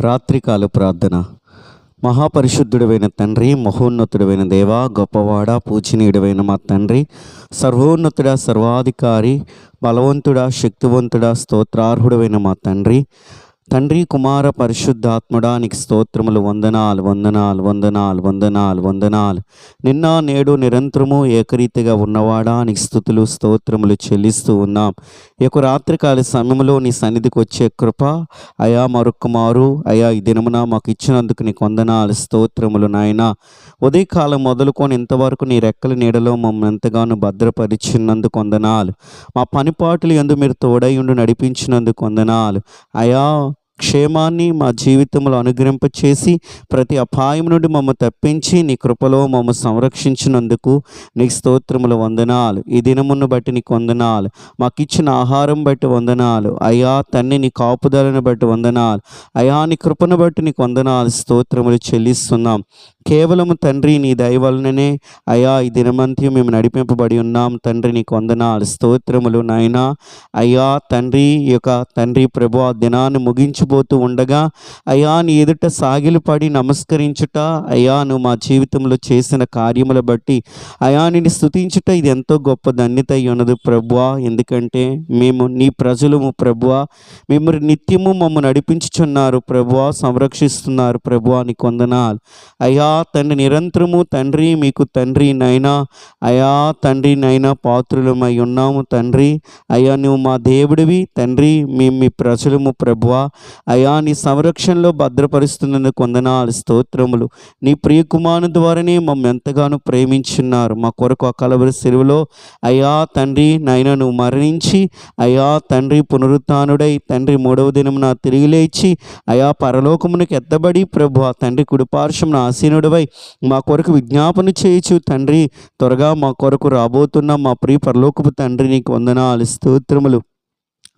రాత్రికాల ప్రార్థన. మహాపరిశుద్ధుడైన తండ్రి మహోన్నతుడైన దేవ గొప్పవాడ పూజనీయుడైన మా తండ్రి సర్వోన్నతుడ సర్వాధికారి బలవంతుడ శక్తివంతుడ స్తోత్రార్హుడైన మా తండ్రి తండ్రి కుమార పరిశుద్ధాత్ముడానికి స్తోత్రములు. వందనాలు వందనాలు వందనాలు వందనాలు వందనాలు. నిన్న నేడు నిరంతరము ఏకరీతిగా ఉన్నవాడా? నీకు స్థుతులు స్తోత్రములు చెల్లిస్తూ ఉన్నాం. ఈ యొక్క రాత్రికాల సమయంలో నీ సన్నిధికి వచ్చే కృప అయా మరొక్కమారు. అయా ఈ దినమున మాకు ఇచ్చినందుకు నీకు వందనాలు స్తోత్రములు నాయన. ఉదయకాలం మొదలుకొని ఇంతవరకు నీ రెక్కల నీడలో మమ్మల్ని ఎంతగానో భద్రపరిచినందుకు వందనాలు. మా పనిపాట్లు ఎందు మీరు తోడై ఉండి నడిపించినందుకు వందనాలు. అయా క్షేమాన్ని మా జీవితంలో అనుగ్రహింపచేసి ప్రతి అపాయం నుండి మమ్మ తప్పించి నీ కృపలో మమ్మ సంరక్షించినందుకు నీ స్తోత్రములు వందనాలు. ఈ దినమును బట్టి నీకు వందనాలు. మాకు ఇచ్చిన ఆహారం బట్టి వందనాలు. అయ్యా తన్ని నీ కాపుదలను బట్టి వందనాలు. అయా నీ కృపను బట్టి నీకు వందనాలు. స్తోత్రములు చెల్లిస్తున్నాం. కేవలము తండ్రి నీ దయవలననే అయ్యా అయా ఈ దినమంత్యం మేము నడిపింపబడి ఉన్నాం. తండ్రి నీకు వందనాలు. స్తోత్రములు నాయనా. అయ్యా తండ్రి యొక్క తండ్రి ప్రభు ఆ దినాన్ని నడిచిపోతూ ఉండగా అయ్యా నీ ఎదుట సాగిలు పడి నమస్కరించుట అయ్యా నువ్వు మా జీవితంలో చేసిన కార్యముల బట్టి అయా నిన్ను స్తుతించుట ఇది ఎంతో గొప్ప ధన్యత ఉన్నది ప్రభువా. ఎందుకంటే మేము నీ ప్రజలము ప్రభువా. మిమ్మల్ని నిత్యము మమ్మల్ని నడిపించుచున్నారు ప్రభువా. సంరక్షిస్తున్నారు ప్రభువా నీ కొందనాలు. అయ్యా తండ్రి నిరంతరము తండ్రి మీకు తండ్రి నైనా. అయా తండ్రి నైనా పాత్రులమై ఉన్నాము తండ్రి. అయ్యా నువ్వు మా దేవుడివి తండ్రి. మేము మీ ప్రజలము ప్రభువా. అయా నీ సంరక్షణలో భద్రపరుస్తున్నందుకు వందనాలు స్తోత్రములు. నీ ప్రియకుమారుని ద్వారానే మమ్మల్ని ఎంతగానో ప్రేమించున్నారు. మా కొరకు ఆ కలవరి సెలవులో అయా తండ్రి నైనా నువ్వు మరణించి అయా తండ్రి పునరుత్నుడై తండ్రి మూడవ దినమున తిరిగి లేచి అయా పరలోకమునకు ఎత్తబడి ప్రభు ఆ తండ్రి కుడిపార్శ్వమున ఆసీనుడివై మా కొరకు విజ్ఞాపన చేయొచ్చు తండ్రి. త్వరగా మా కొరకు రాబోతున్న మా ప్రియ పరలోకపు తండ్రి నీకు వందనాలు స్తోత్రములు.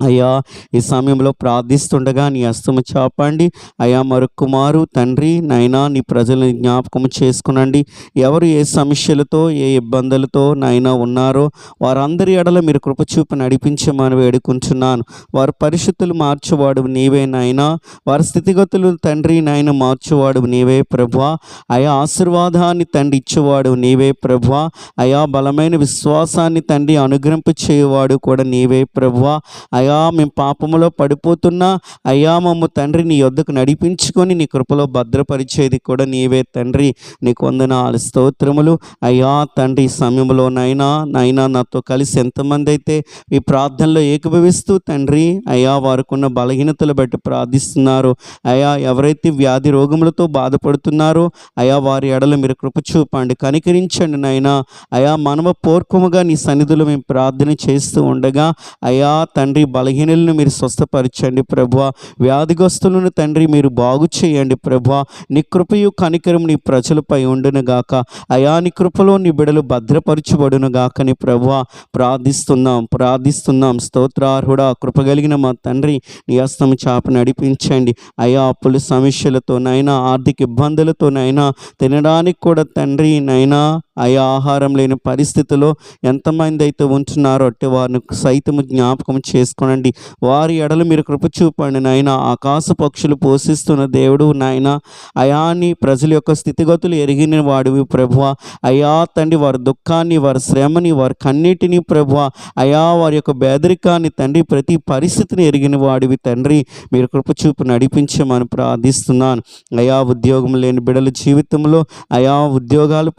అయ్యా ఈ సమయంలో ప్రార్థిస్తుండగా నీ హస్తము చాపండి. అయ్యా మరొక్కుమారు తండ్రి నైనా నీ ప్రజలను జ్ఞాపకం చేసుకునండి. ఎవరు ఏ సమస్యలతో ఏ ఇబ్బందులతో నైనా ఉన్నారో వారందరి ఎడల మీరు కృపచూపు నడిపించమని వేడుకుంటున్నాను. వారి పరిస్థితులు మార్చేవాడు నీవే నాయనా. వారి స్థితిగతులు తండ్రి నాయన మార్చేవాడు నీవే ప్రభా అయా ఆశీర్వాదాన్ని తండ్రి ఇచ్చేవాడు నీవే ప్రభా అయా బలమైన విశ్వాసాన్ని తండ్రి అనుగ్రహింపు చేయవాడు కూడా నీవే ప్రభా అయా అయ్యా మేము పాపములో పడిపోతున్నా అయ్యా మమ్మ తండ్రి నీ యొద్దకు నడిపించుకొని నీ కృపలో భద్రపరిచేది కూడా నీవే తండ్రి. నీకు వందనాలు స్తోత్రములు. అయ్యా తండ్రి సమయంలో నైనా నైనా నాతో కలిసి ఎంతమంది అయితే ఈ ప్రార్థనలో ఏకభవిస్తూ తండ్రి అయ్యా వారికున్న బలహీనతలు బట్టి ప్రార్థిస్తున్నారు. అయ్యా ఎవరైతే వ్యాధి రోగములతో బాధపడుతున్నారో అయా వారి ఎడల మీరు కృప చూపండి కనికరించండి నాయనా అయా మనమ పూర్వముగా నీ సన్నిధిలో మేము ప్రార్థన చేస్తూ ఉండగా అయా తండ్రి బలహీనులను మీరు స్వస్థపరచండి ప్రభా వ్యాధిగ్రస్తులను తండ్రి మీరు బాగు చేయండి ప్రభా నీ కృపయు కనికరం నీ ప్రజలపై ఉండునుగాక. అయా నీ కృపలో నీ బిడలు భద్రపరచబడునుగాక నీ ప్రభా ప్రార్థిస్తున్నాం ప్రార్థిస్తున్నాం. స్తోత్రార్హుడా కృపగలిగిన మా తండ్రి నీ హస్తము చాప నడిపించండి. అయా అప్పుల సమస్యలతోనైనా ఆర్థిక ఇబ్బందులతోనైనా తినడానికి కూడా తండ్రి నైనా అయా ఆహారం లేని పరిస్థితిలో ఎంతమంది అయితే ఉంటున్నారో అట్టి వారిని సైతము జ్ఞాపకం చేసుకోనండి. వారి ఎడలు మీరు కృప చూపండి నాయన. ఆకాశ పక్షులు పోషిస్తున్న దేవుడు నాయన. అయాని ప్రజల యొక్క స్థితిగతులు ఎరిగిన వాడివి ప్రభువ. అయా తండ్రి వారి దుఃఖాన్ని వారి శ్రమని వారి కన్నిటిని ప్రభువ. అయా వారి యొక్క బేదరికాన్ని తండ్రి ప్రతి పరిస్థితిని ఎరిగిన వాడివి తండ్రి. మీరు కృప చూపు నడిపించమని ప్రార్థిస్తున్నాను. అయా ఉద్యోగం లేని బిడల జీవితంలో అయా ఉద్యోగాలు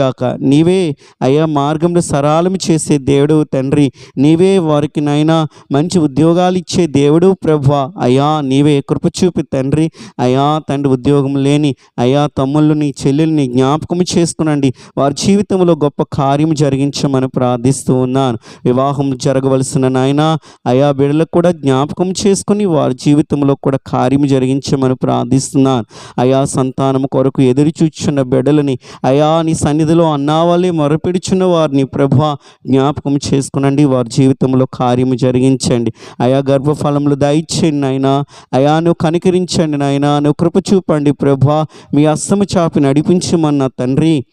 గాక. నీవే అయా మార్గంలో సరళం చేసే దేవుడు తండ్రి. నీవే వారికి నైనా మంచి ఉద్యోగాలు ఇచ్చే దేవుడు ప్రభా. అయా నీవే కృప చూపి తండ్రి. అయా తండ్రి ఉద్యోగం లేని అయా తమ్ముళ్ళని చెల్లెల్ని జ్ఞాపకం చేసుకునండి వారి జీవితంలో గొప్ప కార్యం జరిగించమని ప్రార్థిస్తూ ఉన్నాను. వివాహం జరగవలసిన నాయన అయా బిడ్డలకు కూడా జ్ఞాపకం చేసుకుని వారి జీవితంలో కూడా కార్యం జరిగించమని ప్రార్థిస్తున్నాను. అయా సంతానం కొరకు ఎదురు చూచున్న బిడ్డలని అయా నీ సన్ని సన్నిధిలో అన్నావాళ్ళే మొరపెడుచున్న వారిని ప్రభా జ్ఞాపకం చేసుకునండి. వారి జీవితంలో కార్యము జరిగించండి. అయా గర్భఫలములు దయచేయండి నాయన. అయా నువ్వు కనికరించండి నాయన. నువ్వు కృప చూపండి ప్రభా. మీ అస్తము చాపి నడిపించమన్న తండ్రి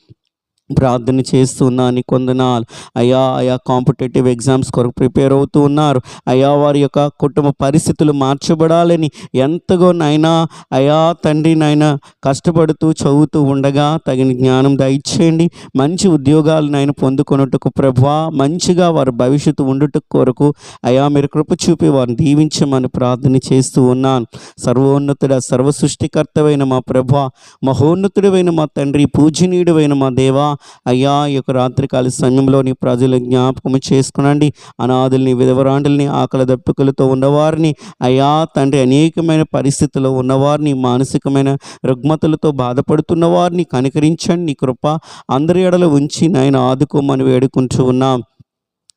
ప్రార్థన చేస్తున్నాను కొందనాలు. అయ్యా అయా కాంపిటేటివ్ ఎగ్జామ్స్ కొరకు ప్రిపేర్ అవుతూ ఉన్నారు. అయ్యా వారి యొక్క కుటుంబ పరిస్థితులు మార్చబడాలని ఎంతగో నైనా అయా తండ్రి నాయన కష్టపడుతూ చదువుతూ ఉండగా తగిన జ్ఞానం దయచేయండి. మంచి ఉద్యోగాలు నాయన పొందుకొనుటకు ప్రభా మంచిగా వారి భవిష్యత్తు ఉండుటకు కొరకు అయా మీరు కృప చూపి వారిని దీవించమని ప్రార్థన చేస్తూ ఉన్నాను. సర్వోన్నతుడ సర్వ సృష్టికర్తవైన మా ప్రభా మహోన్నతుడైన మా తండ్రి పూజనీయుడైన మా దేవా అయ్యా ఈ యొక్క రాత్రికాల సమయంలో నీ ప్రజలు జ్ఞాపకం చేసుకునండి. అనాథుల్ని విధవరాండుల్ని ఆకలి దప్పికలతో ఉన్నవారిని అయ్యా తండ్రి అనేకమైన పరిస్థితుల్లో ఉన్నవారిని మానసికమైన రుగ్మతలతో బాధపడుతున్న వారిని కనికరించండి నీ కృప. అందరి ఎడలు ఉంచి నాయన ఆదుకోమని వేడుకుంటూ ఉన్నాం.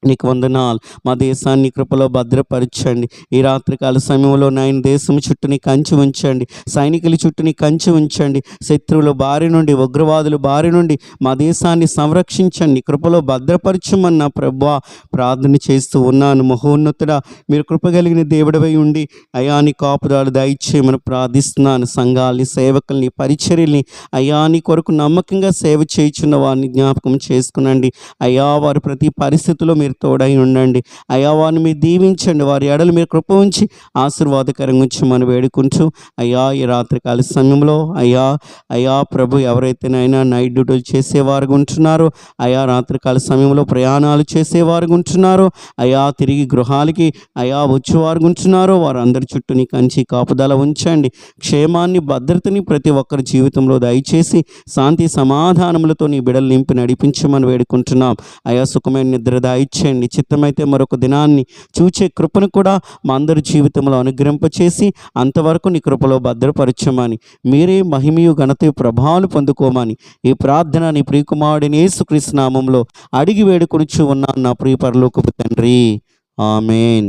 నీకు వందనాలు. మా దేశాన్ని కృపలో భద్రపరచండి. ఈ రాత్రికాల సమయంలో నాయన దేశం చుట్టూ నీ కంచి ఉంచండి. సైనికుల చుట్టూ నీ కంచి ఉంచండి. శత్రువుల బారి నుండి ఉగ్రవాదుల బారి నుండి మా దేశాన్ని సంరక్షించండి. కృపలో భద్రపరచమన్న ప్రభా ప్రార్థన చేస్తూ ఉన్నాను. మహోన్నతుడా మీరు కృపగలిగిన దేవుడవై ఉండి అయాని కాపుదాలు దయచేయమని ప్రార్థిస్తున్నాను. సంఘాలని సేవకుల్ని పరిచర్యల్ని అయాని కొరకు నమ్మకంగా సేవ చేయుచున్న వారిని జ్ఞాపకం చేసుకునండి. అయ్యా వారు ప్రతి పరిస్థితిలో మీరు తోడై ఉండండి. అయ్యా వారిని మీరు దీవించండి. వారి ఎడలు మీరు కృప ఉంచి ఆశీర్వాదకరంగా ఉంచమని వేడుకుంటూ అయ్యా ఈ రాత్రికాల సమయంలో అయ్యా అయ్యా ప్రభు ఎవరైతేనైనా నైట్ డ్యూటీలు చేసేవారుగా ఉంటున్నారో అయా రాత్రికాల సమయంలో ప్రయాణాలు చేసేవారుగా ఉంటున్నారో అయా తిరిగి గృహాలకి అయా వచ్చేవారు ఉంటున్నారో వారందరి చుట్టూ నీ కంచి కాపుదల ఉంచండి. క్షేమాన్ని భద్రతని ప్రతి ఒక్కరి జీవితంలో దయచేసి శాంతి సమాధానములతో నీ బిడలు నింపి నడిపించమని వేడుకుంటున్నాం. అయా సుఖమైన నిద్ర దాయిచ్చేయండి చిత్తమైతే మరొక దినాన్ని చూచే కృపను కూడా మా అందరి జీవితంలో అనుగ్రహింపచేసి అంతవరకు నీ కృపలో భద్రపరచమని. మీరే మహిమయు ఘనత ప్రభావాలు పొందుకోమని ఈ ప్రార్థన నీ ప్రియకుమారుడిని యేసుక్రీస్తు నామంలో అడిగి వేడుకొనిచ్చు ఉన్నాను నా ప్రియ పరలోకపు తండ్రి. ఆమెన్.